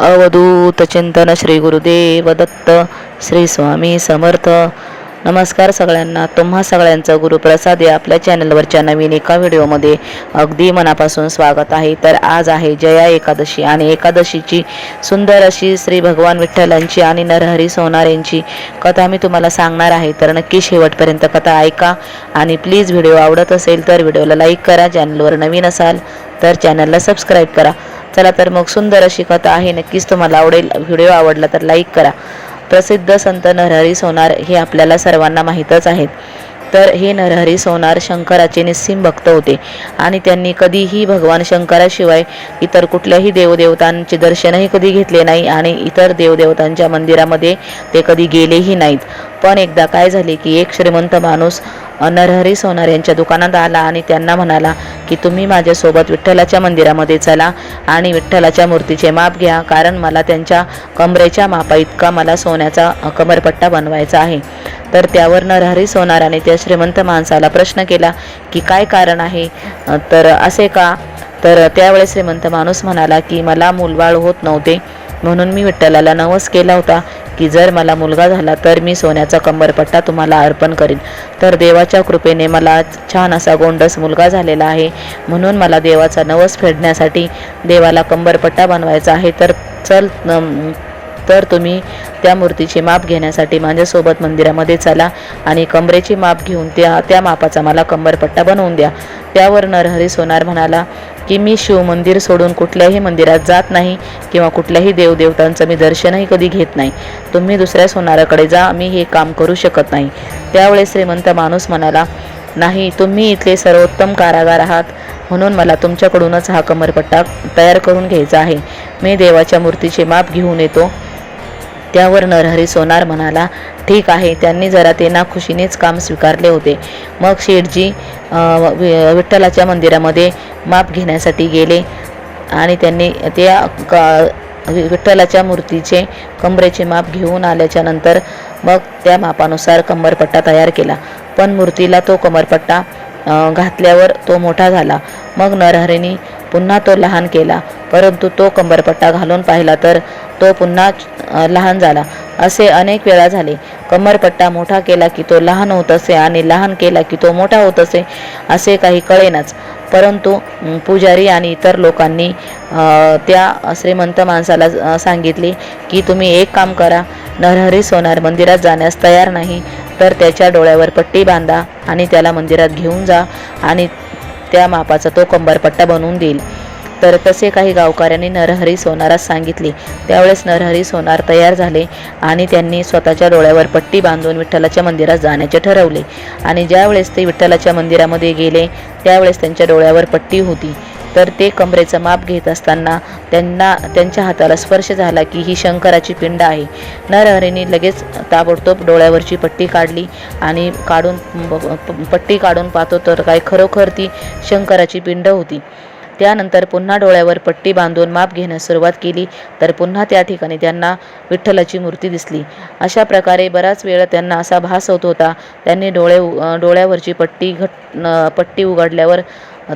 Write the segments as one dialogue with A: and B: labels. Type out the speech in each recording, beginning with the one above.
A: अवधूत चिंतन श्री गुरुदेव दत्त श्री स्वामी समर्थ. नमस्कार सगळ्यांना. तुम्हा सगळ्यांचं गुरुप्रसाद या आपल्या चॅनलवरच्या नवीन एका व्हिडिओमध्ये अगदी मनापासून स्वागत आहे. तर आज आहे जया एकादशी आणि एकादशीची सुंदर अशी श्री भगवान विठ्ठलांची आणि नरहरी सोनार यांची कथा मी तुम्हाला सांगणार आहे. तर नक्की शेवटपर्यंत कथा ऐका आणि प्लीज व्हिडिओ आवडत असेल तर व्हिडिओला लाईक करा चॅनलवर नवीन असाल तर चॅनलला सबस्क्राईब करा. चला तर मग सुंदर अशी कथा आहे नक्कीच तुम्हाला आवडेल. व्हिडिओ आवडला तर लाईक करा. प्रसिद्ध संत नरहरी सोनार हे आपल्याला सर्वांना माहीतच आहेत. तर हे नरहरी सोनार शंकराचे निस्सीम भक्त होते आणि त्यांनी कधीही भगवान शंकराशिवाय इतर कुठल्याही देवदेवतांचे दर्शनही कधी घेतले नाही आणि इतर देवदेवतांच्या मंदिरामध्ये ते कधी गेलेही नाहीत. पण एकदा काय झाले की एक श्रीमंत माणूस नरहरी सोनार यांच्या दुकानात आला आणि त्यांना म्हणाला की तुम्ही माझ्यासोबत विठ्ठलाच्या मंदिरामध्ये चला आणि विठ्ठलाच्या मूर्तीचे माप घ्या कारण मला त्यांच्या कमरेच्या मापा इतका मला सोन्याचा कमरपट्टा बनवायचा आहे. तर त्यावर नरहरी सोनाराने त्या श्रीमंत माणसाला प्रश्न केला की काय कारण आहे? तर असे का? तर त्यावेळेस श्रीमंत माणूस म्हणाला की मला मूलबाळ होत नव्हते म्हणून मी विठ्ठलाला नवस केला होता. की जर मला मुलगा झाला तर मी सोन्याचा कंबरपट्टा तुम्हाला अर्पण करीन. तर देवाच्या कृपेने मला छान असा गोंडस मुलगा झालेला आहे. म्हणून मला देवाचा नवस फेडण्यासाठी देवाला कंबरपट्टा बनवायचा आहे. तर चल तर तुम्ही त्या मूर्तीचे माप घेण्यासाठी माझ्यासोबत मंदिरामध्ये चला आणि कमरेची माप घेऊन त्या त्या मापाचा मला कंबरपट्टा बनवून द्या. त्यावर नरहरी सोनार म्हणाला की मी शिवमंदिर सोडून कुठल्याही मंदिरात जात नाही किंवा कुठल्याही देवदेवतांचं मी दर्शनही कधी घेत नाही. तुम्ही दुसऱ्या सोनाराकडे जा मी हे काम करू शकत नाही. त्यावेळेस श्रीमंत माणूस म्हणाला नाही तुम्ही इथले सर्वोत्तम कारागार आहात. म्हणून मला तुमच्याकडूनच हा कमरपट्टा तयार करून घ्यायचा आहे. मी देवाच्या मूर्तीचे माप घेऊन येतो. त्यावर नरहरी सोनार म्हणाला ठीक आहे. त्यांनी जरा ते नाखुशीनेच काम स्वीकारले होते. मग शेठजी वि- विठ्ठलाच्या मंदिरामध्ये माप घेण्यासाठी गेले आणि त्यांनी त्या क विठ्ठलाच्या मूर्तीचे कमरेचे माप घेऊन आल्याच्यानंतर मग त्या मापानुसार कंबरपट्टा तयार केला. पण मूर्तीला तो कमरपट्टा घातल्यावर तो मोठा झाला. मग नरहरीने पुन्हा तो लहान केला. परंतु तो कंबरपट्टा घालून पाहिला तर तो पुन्हा लहान झाला. असे अनेक वेळा झाले. कमरपट्टा मोठा केला की तो लहान होत असे आणि लहान केला की तो मोठा होत असे असे काही कळेनाच. परंतु पुजारी आणि इतर लोकांनी त्या श्रीमंत माणसाला सांगितले की तुम्ही एक काम करा. नरहरी सोनार मंदिरात जाण्यास तयार नाही तर त्याच्या डोळ्यावर पट्टी बांधा आणि त्याला मंदिरात घेऊन जा आणि त्या मापाचा तो कंबरपट्टा बनवून देईल. तर तसे काही गावकऱ्यांनी नरहरी सोनारास सांगितले. त्यावेळेस नरहरी सोनार तयार झाले आणि त्यांनी स्वतःच्या डोळ्यावर पट्टी बांधून विठ्ठलाच्या मंदिरात जाण्याचे ठरवले. आणि ज्यावेळेस ते विठ्ठलाच्या मंदिरामध्ये गेले त्यावेळेस त्यांच्या डोळ्यावर पट्टी होती. तर ते कमरेचं माप घेत असताना त्यांना त्यांच्या हाताला स्पर्श झाला की ही शंकराची पिंड आहे. नरहरीने लगेच ताबडतोब डोळ्यावरची पट्टी काढली आणि काढून प- पट्टी काढून पाहतो तर काय खरोखर ती शंकराची पिंड होती. त्यानंतर पुन्हा डोळ्यावर पट्टी बांधून माप घेण्यास सुरुवात केली. तर पुन्हा त्या ठिकाणी त्यांना विठ्ठलाची मूर्ती दिसली. अशा प्रकारे बराच वेळ त्यांना असा भास होत होता. त्यांनी डोळे डोळ्यावरची पट्टी घट पट्टी उघडल्यावर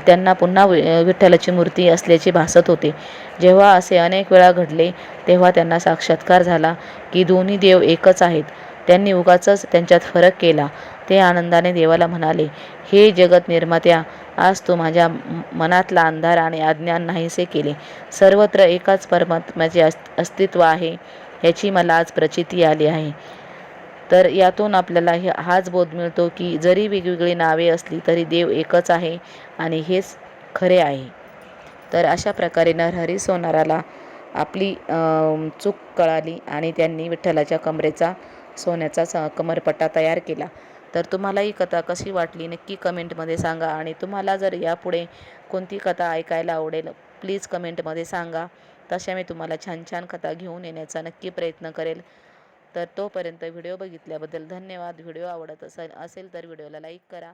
A: त्यांना पुन्हा विठ्ठलाची मूर्ती असल्याचे भासत होते. जेव्हा असे अनेक वेळा घडले तेव्हा त्यांना साक्षात्कार झाला की दोन्ही देव एकच आहेत. त्यांनी उगाचच त्यांच्यात फरक केला. ते आनंदाने देवाला म्हणाले हे जगत निर्मात्या आज तू माझ्या मनातला अंधार आणि अज्ञान नाहीसे केले. सर्वत्र एकाच परमात्म्याचे अस्तित्व आहे याची मला आज प्रचिती आली आहे. तर यातून आपल्याला हे हाच बोध मिळतो की जरी वेगवेगळी नावे असली तरी देव एकच आहे आणि हेच खरे आहे. तर अशा प्रकारे नरहरी सोनाराला आपली चूक कळाली आणि त्यांनी विठ्ठलाच्या कमरेचा सोन्याचा स कमरपट्टा तयार केला. तर तुम्हाला ही कथा कशी वाटली नक्की कमेंटमध्ये सांगा आणि तुम्हाला जर यापुढे कोणती कथा ऐकायला आवडेल प्लीज कमेंटमध्ये सांगा. तशा मी तुम्हाला छान छान कथा घेऊन येण्याचा नक्की प्रयत्न करेल. तर तोपर्यंत व्हिडिओ बघितल्याबद्दल धन्यवाद. व्हिडिओ आवडत असेल असेल तर व्हिडिओला लाईक करा.